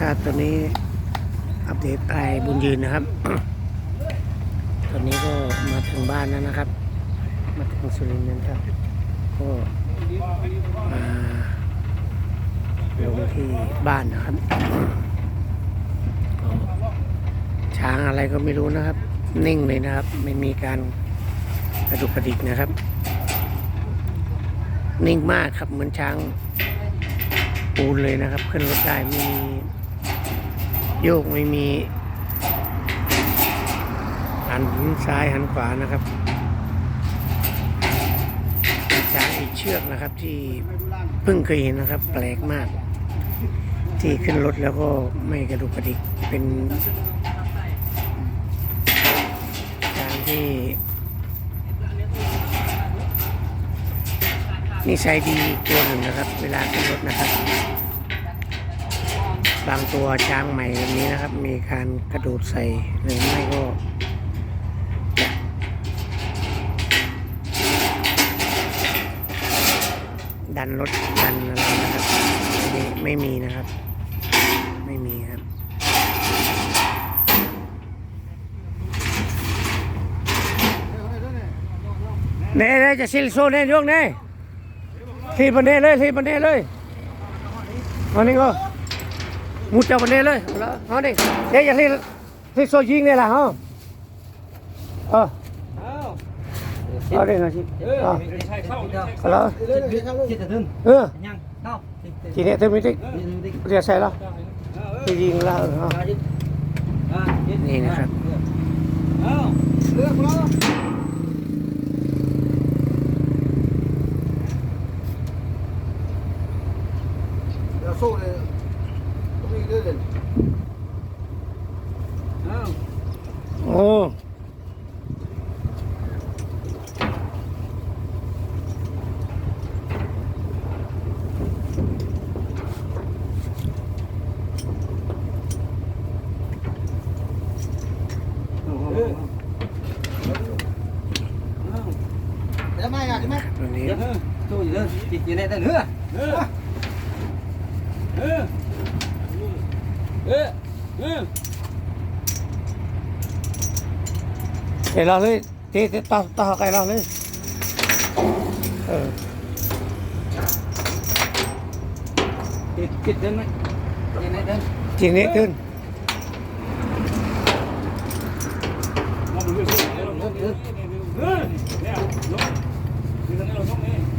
ครับตอนนี้อัปเดตไปบุญยืนนะครับ ตอนนี้ก็มาถึงบ้านแล้วนะครับ มาถึงสุรินทร์แล้วนะครับ ก็มาลงที่บ้านนะครับ ช้างอะไรก็ไม่รู้นะครับ นิ่งเลยนะครับ ไม่มีการกระดุกกระดิกนะครับ นิ่งมากครับเหมือนช้างปูนเลยนะครับ ขึ้นรถได้ไม่มี โยกไม่มีหันซ้ายหันขวานะครับช้างอีกเชือกนะครับที่เพิ่งเคยเห็นนะครับ แปลกมาก ที่ขึ้นรถแล้วก็ไม่กระดุกกระดิกเป็นช้างที่นิสัยดีตัวหนึ่งนะครับ เวลาขึ้นรถนะครับ บางตัวช้างใหม่แบบนี้นะครับ มีการกระโดดใส่หรือไม่ก็ดันรถดันอะไรนะครับไม่ไม่มีนะครับ ไม่มีครับเน่เน่จะซิลโซเน่ยกเน่ทีบันเน่เลยทีบันเน่เลยเอานี่ก็ มุดเจ้าบันเน่เลยเอาละเอาดิเน่จะทีทีโซยิงเนี่ยล่ะฮะเออเอาดินะชิเอา ใช่เข้า เอาละ chết thật hơn เออ nhanh không ทีนี้เธอไม่ได้เรียกใส่แล้วทียิงแล้วเออเอา นี่นะครับ Đeo xô này Không Kịch gì này ta nữa. Nữa. Nữa. Nữa. Nữa. Cái lo lên, thế thế tao tao cái lo lên. Ừ. Kịch kịch đến đấy. Cái này đến. Chỉ này đơn. Hãy subscribe cho kênh Ghiền Mì Gõ Để không bỏ lỡ những video hấp dẫn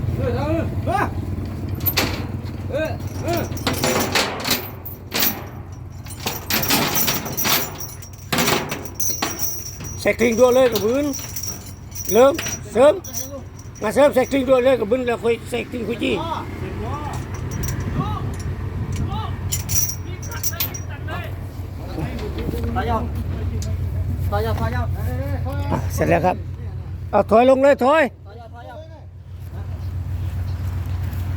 เสกทิ้งด้วยเลยกับบุญเริ่มเสริมมาเสริมเสกทิ้งด้วยเลยกับบุญแล้วค่อยเสกทิ้งคุยจี้เสร็จแล้วครับ เอาถอยลงเลยถอย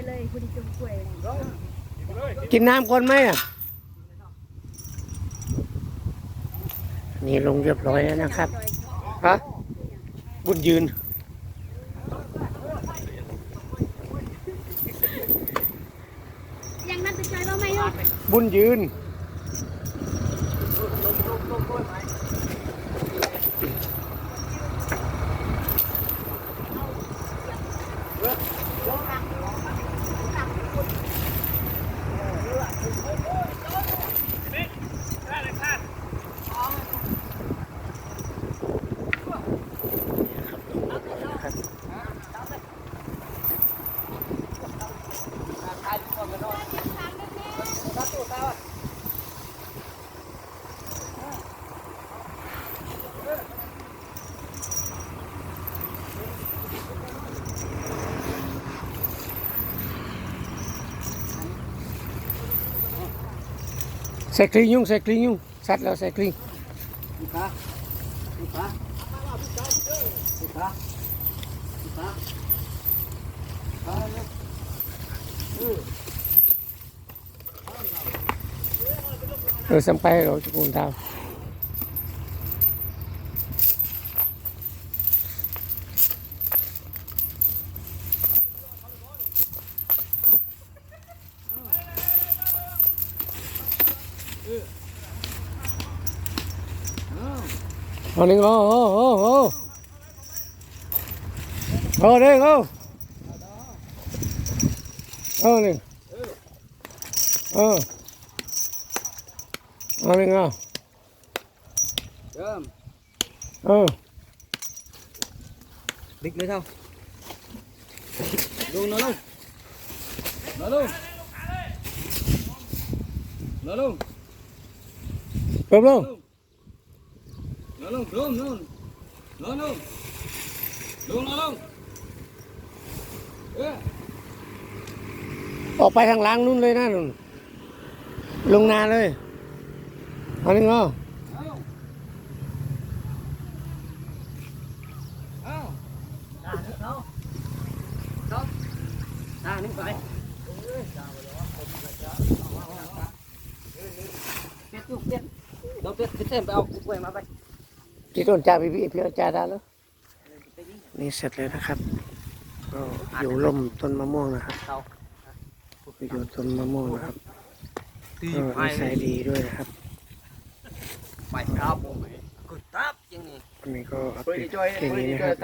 วยนะใส่ไฟอะแม็กกล้วยเลยคุณจุ่มกล้วยกินน้ำก่อนไหมอะ นี่ลงเรียบร้อยแล้วนะครับ ฮะ บุญยืน ยังนั่นเป็นใจว่าไม่ยอดบุญยืน Cycling yung, cycling yung. Sat lo cycling. Kita. Kita. Kita. Kita. Rồi xong rồi, rồi chúng ta. Ô đi ô ô ô ô. Ô đi ô. Ô đi. Ô. Ô đi ô. Chôm. Ô. Địch nữa không? Luôn nó luôn. Nó luôn. Nó luôn. นอนลงลงนอนนอนลงลงนอนลงเออออกไปทางล้างนู่นเลยนะนู่นลงนาเลยเอานี่งอเอาเอาตานึกเขาเขาตานึกไปเป็ดลูกเป็ด พี่เต้ไปเอากล้วยมาไปพี่ต้นจ่าพี่พี่พี่จ่าได้แล้วนี่เสร็จเลยนะครับก็อยู่ร่มต้นมะม่วงนะครับอยู่ต้นมะม่วงนะครับก็ไปนิสัยดีด้วยนะครับไปครับผมกดตับยังไงวันนี้ก็อัปเดตจอยแค่นี้นะครับ